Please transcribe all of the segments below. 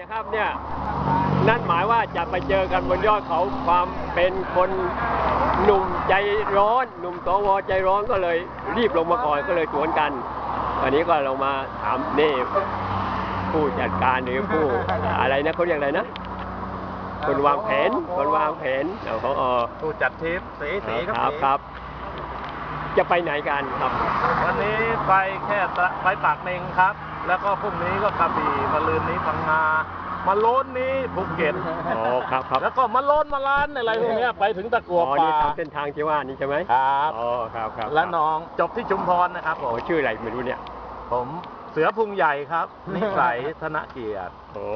นะครับเนี่ยนั่นหมายว่าจะไปเจอกันบนยอดเขาความเป็นคนหนุ่มใจร้อน หนุ่มตวใจร้อนก็เลยรีบลงมาก่อนก็เลยสวนกันวันนี้ก็ลงมาถามนี่ผู้จัดการหรือผู้อะไรนะเขาเรียกอะไรนะคนวางแผนคนวางแผนเอาเขาเออผู้จัดทริปสีสีครับครับ จะไปไหนกันครับ วันนี้ไปแค่ตะไปปากเมงครับ แล้วก็พรุ่งนี้ก็กระบี่มาลืนนี้พังงามาโลนนี้ภูเก็ตอ๋อครับครับแล้วก็มาโลนมาล้านอะไรพวกเนี้ยไปถึงตะกัวอ๋อป่านี่ตามเส้นทางที่ว่านี่ใช่ไหมครับอ๋อครับครับและน้องจบที่ชุมพรนะครับผโอ้มชื่ออะไรไม่รู้เนี่ย ผมเสือพุงใหญ่ครับนิสัยธนเกียรติโอ้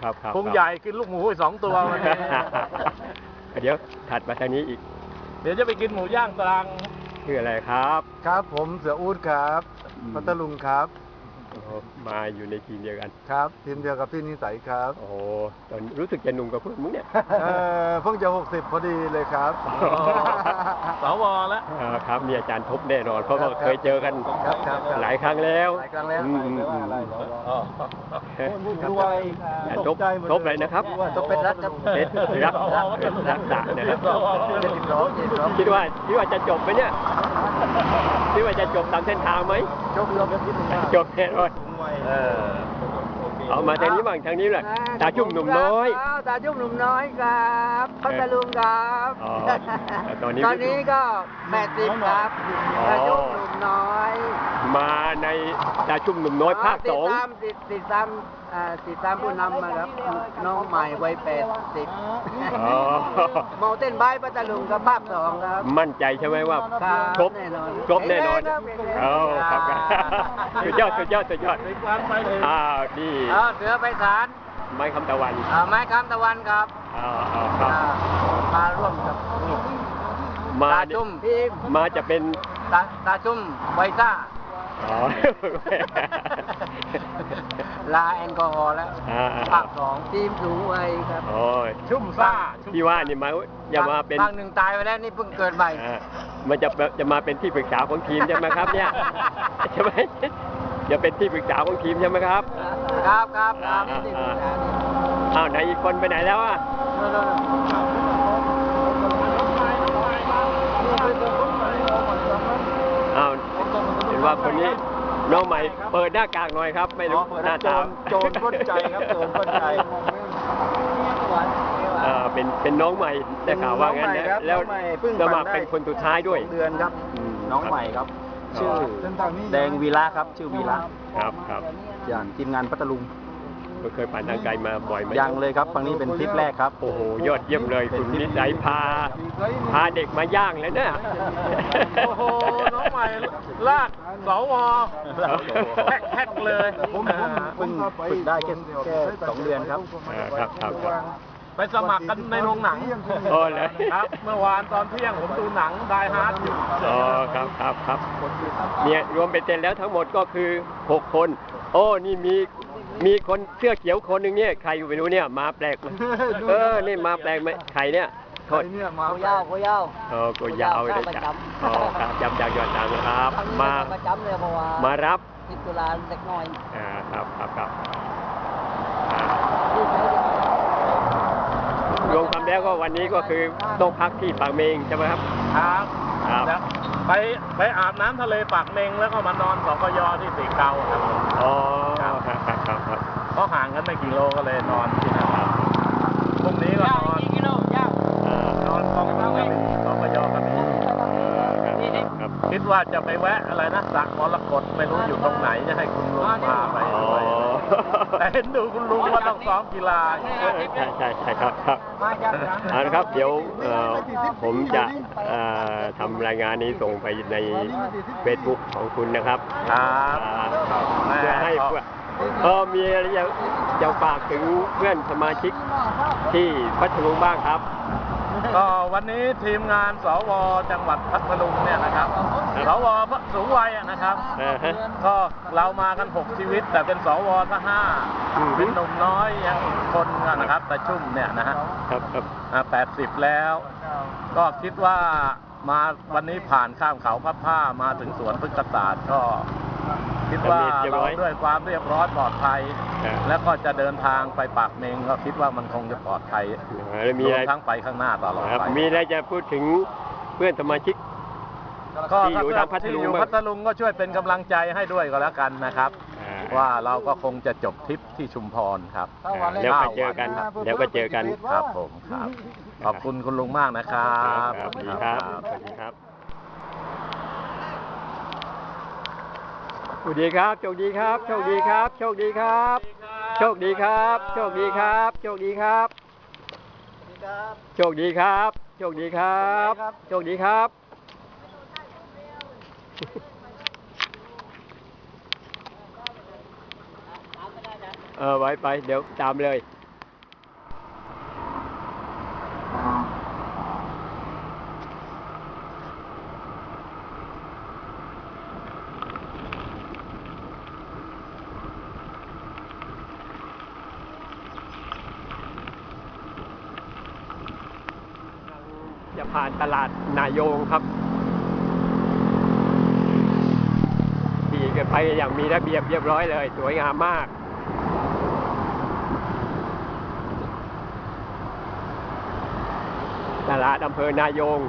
ครับครับพุงใหญ่กินลูกหมูไปสองตัววันนี้เดี๋ยวถัดมาทางนี้อีก เดี๋ยวจะไปกินหมูย่างตรังชื่ออะไรครับ ครับผมเสืออูดครับอืมพัทลุงครับ โอ้มาอยู่ในทีมเดียวกันครับ ทีมเดียวกับพี่นิสัยครับโอ้ตอนรู้สึกจะหนุ่มกับเพื่อนมึงเนี่ย เออเพิ่งจะ 60 พอดีเลยครับ สวแล้ว อ่าครับมีอาจารย์ทบแน่นอนเพราะว่าเคยเจอกันครับครับครับหลายครั้งแล้วหลายครั้งแล้วอืมอืมอืมอ๋อรวยอาจารย์ทบทบอะไรนะครับทบเป็นรักครับเพชรรักรักษานะครับเจ็ดสิบสองเจ็ดสิบสองคิดว่าคิดว่าจะจบไหมเนี่ย คิดว่าจะจบตามเส้นทางไหมจบยอมคิดว่าจบแน่นอนเออเอามาทางนี้บ้างทางนี้แหละตาชุ่มหนุ่มน้อยครับตาจุ่มหนุ่มน้อยครับพัทลุงครับอ๋อแต่ตอนนี้ตอนนี้ก็แปดสิบครับอ๋อตาจุ่มหนุ่ม น้อยมาในตาชุ่มหนุ่มน้อยภาคสองติดตามติดติดตามอ่าติดตามผู้นำมาครับน้องใหม่วัยแปดสิบอ๋อเมาเต้นบายพัทลุงกับภาคสองครับมั่นใจใช่ไหมว่าครับครบแน่นอนครบแน่นอนแข็งแรงครับแข็งแรงเอาครับครับสุดยอดสุดยอดสุดยอดถึงการไปเลยอ้าวนี่เอาเสือไปศาลไม้คำตะวันอ่าไม้คำตะวันครับอ้าวอ้าวครับอ่ามาร่วมกับมาตาจุ่มทีมมาจะเป็น ตาตาจุ่มไวซ่า อ๋อ ลาแอลกอฮอล์แล้วอ่าอ่า ภาคสองทีมสูงวัยครับ โอ้ยชุ่มซ่าที่ว่านี่มาอย่ามาเป็นภาคหนึ่งตายไปแล้วนี่เพิ่งเกิดใหม่ อ่ามันจะจะมาเป็นที่ปรึกษาของทีมใช่ไหมครับ เนี่ยใช่ไหมจะเป็นที่ปรึกษาของทีมใช่ไหมครับ ครับครับครับอ่าที่อ่าปรึกษานี่อ้าวไหนอีกคนไปไหนแล้วอะ โน่นโน่นโน่น อ้าวเห็น ว่าคนนี้น้องใหม่เปิดหน้ากากหน่อยครับ ไม่รู้หน้าตาโจรปล้นใจครับโจรปล้นใจเอ่อเป็นเป็นน้องใหม่แต่ข่าวว่างั้นนะแล้วน้องใหม่เพิ่งสมัครเป็นคนสุดท้ายด้วยเดือนครับมน้องใหม่ครับ ชื่อเส้นแดงวีระครับ ชื่อวีระครับครับอย่างทีมงานพัทลุงก็ เคยผ่านทางไกลมาบ่อยไหมยังเลยครับครั้งนี้เป็นทริปแรกครับ โอ้โห ยอดเยี่ยมเลยคุณนิสัยพา พาเด็กมาย่างแล้วเนี่ยโอ้โห น้องใหม่ลากสวแฮกๆเลยผมผมเพิ่งฝึกได้แค่แค่สองเดือนครับอ่าครับครับครับไปสมัครกันในโรงหนังโอ้เลยครับ เมื่อวานตอนเที่ยงผมดูหนังไดฮาร์ดอยู่อ๋อครับครับครับเนี่ยรวมเป็นเต็นแล้วทั้งหมดก็คือหกคน โอ้ นี่มี มีคนเสื้อเขียวคนหนึ่งเนี่ยใครอยู่ไม่รู้เนี่ยมาแปลกเลยเออนี่มาแปลกไหมใครเนี่ยโทษเนี่ยมาโคยาวโคยาวเออก็ยาวเลยจ้ะอ๋อครับจำจากยอดตังครับ มา ประจำเลยเพราะว่ามารับติดตุลาเล็กน้อยอ่าครับครับครับอ่าที่ไหนที่ไหนรวมความแล้วก็วันนี้ก็คือต้องพักที่ปากเมงใช่ไหมครับ ครับครับ แล้วไปไปอาบน้ำทะเลปากเมงแล้วก็มานอนสกยที่สีเกาครับผม อ๋อครับครับ ครับครับเพราะห่างกันไม่กี่โลก็เลยนอนที่นั่นครับพรุ่งนี้ก็ย่างนอนกี่กิโลย่างอ่านอนกองทัพกันสกยกันครับคิดว่าจะไปแวะอะไรนะสระมรกตไม่รู้อยู่ตรงไหนจะให้คุณลุงพาไปอ๋อด้วยแต่เห็นดูคุณลุงว่าต้องซ้อมกีฬาใช่ใช่ใช่ครับครับมาจากเอาละครับเดี๋ยวเอ่อผมจะเอ่อทำรายงานนี้ส่งไปใน Facebook ของคุณนะครับครับอ่าครับเพื่อให้ เพื่อเออมีอะไรจะจะฝากถึงเพื่อนสมาชิกที่พัทลุงบ้างครับ ก็วันนี้ทีมงานสวจังหวัดพัทลุงเนี่ยนะครับสวสูงวัยอะนะครับ อ่าฮะ ก็เรามากัน 6 ชีวิต แต่เป็นสวทั้งห้าอืม เป็นหนุ่มน้อยยังอีกคนนะครับ แต่ชุ่มเนี่ยนะฮะครับครับ แปดสิบแล้ว ก็คิดว่ามาวันนี้ผ่านข้ามเขาพับผ้ามาถึงสวนพฤกษศาสตร์ก็ คิดว่าเรียบเราร้อย ด้วยความเรียบร้อยปลอดภัย อ่าแล้วก็จะเดินทางไปปากเมงก็คิดว่ามันคงจะปลอดภัยแล้วมีรวอะไรมทั้งไปข้างหน้าตลอดครับไป มีอะไรจะพูดถึงเพื่อนสมาชิก ก็ที่อยู่ทางพัทลุงที่อยู่บ้าง พัทลุงก็ช่วยเป็นกำลังใจให้ด้วยก็แล้วกันนะครับ อ่า ว่าเราก็คงจะจบทริปที่ชุมพรครับอ่าแล้วก็เจอกันครับเดี๋ยวก็เจอกัน ครับผมครับ ขอบคุณคุณลุงมากนะครับสวัสดีครับสวัสดีครับ สวัสดีครับ โชคดีครับ โชคดีครับ โชคดีครับ โชคดีครับ โชคดีครับ โชคดีครับ โชคดีครับ โชคดีครับ โชคดีครับ เออไว้ไป เดี๋ยวตามเลย จะ ผ่านตลาดนายงครับขี่กันไปอย่างมีระเบียบเรียบร้อยเลย สวยงามมาก ตลาดอำเภอนายง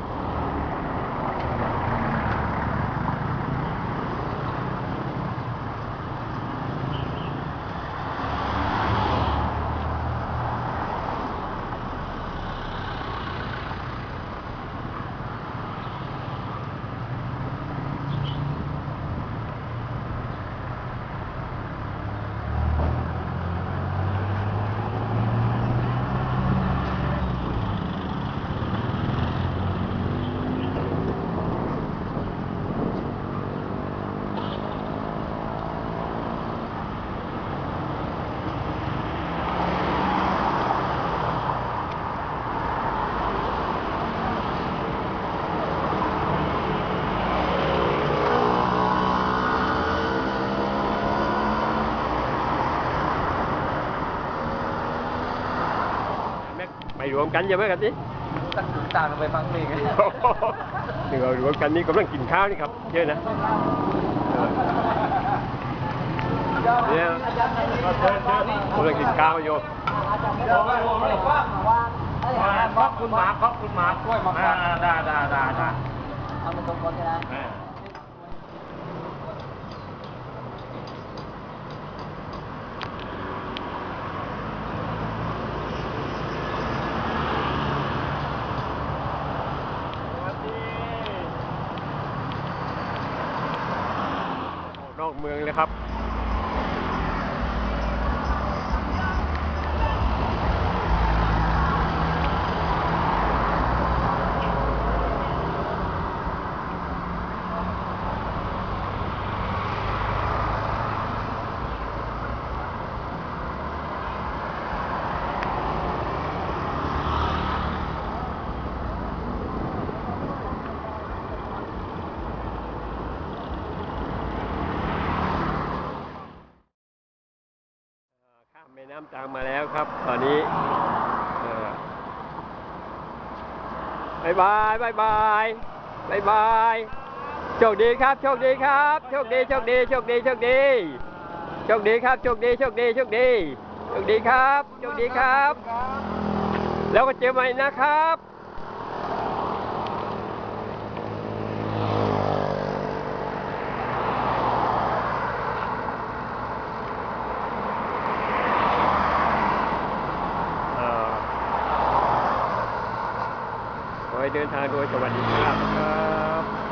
ไปร วมกันใช่ไหมกันนี่ตั้งถึงต่างไปฟังเพลงหนึ่งเรารวมกันนี่กำลังกินข้าวนี่ครับเยอะนะเออเนี่ยกำลังกินข้าวอยู่ขอบคุณหมาขอบคุณหมาช่วยมาอ่าได้ได้ได้ได้เอามาตรงก่อนก็ได้อ่า ออกนอกเมืองเลยครับ น้ำจางมาแล้วครับ ตอนนี้บายบายบายบายบายบายโชคดีครับ โชคดีครับโชคดีโชคดีโชคดีโชคดีโชคดีครับโชคดีโชคดีโชคดีโชคดีครับโชคดีครับ แล้วก็เจอใหม่นะครับ โดยสวัสดีครับ